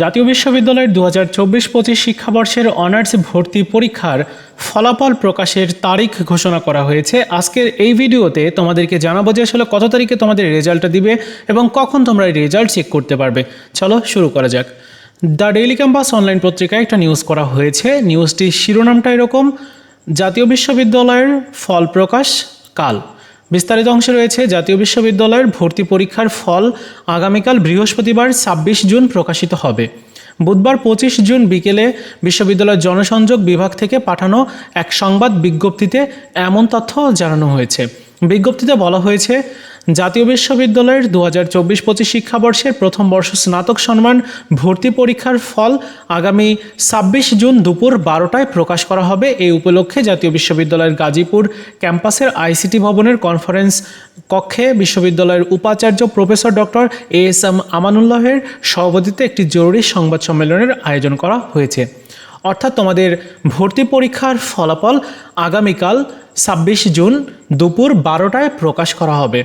জাতীয় বিশ্ববিদ্যালয়ের দু হাজার চব্বিশ পঁচিশ শিক্ষাবর্ষের অনার্স ভর্তি পরীক্ষার ফলাফল প্রকাশের তারিখ ঘোষণা করা হয়েছে। আজকের এই ভিডিওতে তোমাদেরকে জানাব যে আসলে কত তারিখে তোমাদের রেজাল্টটা দিবে এবং কখন তোমরা এই রেজাল্ট চেক করতে পারবে। চলো শুরু করা যাক। দ্য ডেইলি ক্যাম্পাস অনলাইন পত্রিকায় একটা নিউজ করা হয়েছে। নিউজটির শিরোনামটা এরকম, জাতীয় বিশ্ববিদ্যালয়ের ফল প্রকাশ কাল। বিস্তারিত অংশে রয়েছে জাতীয় বিশ্ববিদ্যালয়ের ভর্তি পরীক্ষার ফল আগামীকাল বৃহস্পতিবার ছাব্বিশ জুন প্রকাশিত হবে। বুধবার পঁচিশ জুন বিকেলে বিশ্ববিদ্যালয়ের জনসংযোগ বিভাগ থেকে পাঠানো এক সংবাদ বিজ্ঞপ্তিতে এমন তথ্য জানানো হয়েছে। বিজ্ঞপ্তিতে বলা হয়েছে জাতীয় বিশ্ববিদ্যালয়ের দু হাজার চব্বিশ পঁচিশ শিক্ষাবর্ষের প্রথম বর্ষ স্নাতক সম্মান ভর্তি পরীক্ষার ফল আগামী ছাব্বিশ জুন দুপুর বারোটায় প্রকাশ করা হবে। এই উপলক্ষে জাতীয় বিশ্ববিদ্যালয়ের গাজীপুর ক্যাম্পাসের আইসিটি ভবনের কনফারেন্স কক্ষে বিশ্ববিদ্যালয়ের উপাচার্য professor doctor A S M আমানুল্লাহের সভাপতিত্বে একটি জরুরি সংবাদ সম্মেলনের আয়োজন করা হয়েছে। অর্থাৎ তোমাদের ভর্তি পরীক্ষার ফলাফল আগামীকাল ছাব্বিশ জুন দুপুর বারোটায় প্রকাশ করা হবে।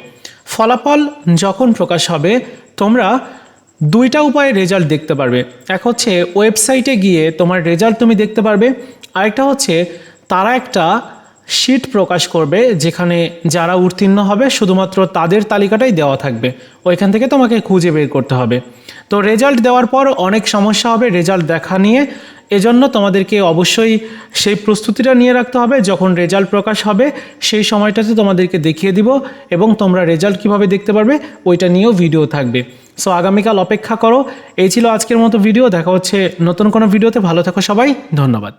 ফলাফল যখন প্রকাশ হবে, তোমরা দুইটা উপায়ে রেজাল্ট দেখতে পারবে। এক হচ্ছে ওয়েবসাইটে গিয়ে তোমার রেজাল্ট তুমি দেখতে পারবে, আরেকটা হচ্ছে তারা একটা শিট প্রকাশ করবে, যেখানে যারা উত্তীর্ণ হবে, শুধুমাত্র তাদের তালিকাটাই দেওয়া থাকবে। ওইখান থেকে তোমাকে খুঁজে বের করতে হবে। তো রেজাল্ট দেওয়ার পর অনেক সমস্যা হবে রেজাল্ট দেখা নিয়ে। এজন্য তোমাদেরকে অবশ্যই সেই প্রস্তুতিটা নিয়ে রাখতে হবে, যখন রেজাল্ট প্রকাশ হবে সেই সময়টাতে তোমাদেরকে দেখিয়ে দিব এবং তোমরা রেজাল্ট কীভাবে দেখতে পারবে ওইটা নিয়েও ভিডিও থাকবে। সো আগামীকাল অপেক্ষা করো। এই ছিল আজকের মতো ভিডিও দেখা হচ্ছে নতুন কোনো ভিডিওতে ভালো থাকো সবাই। ধন্যবাদ।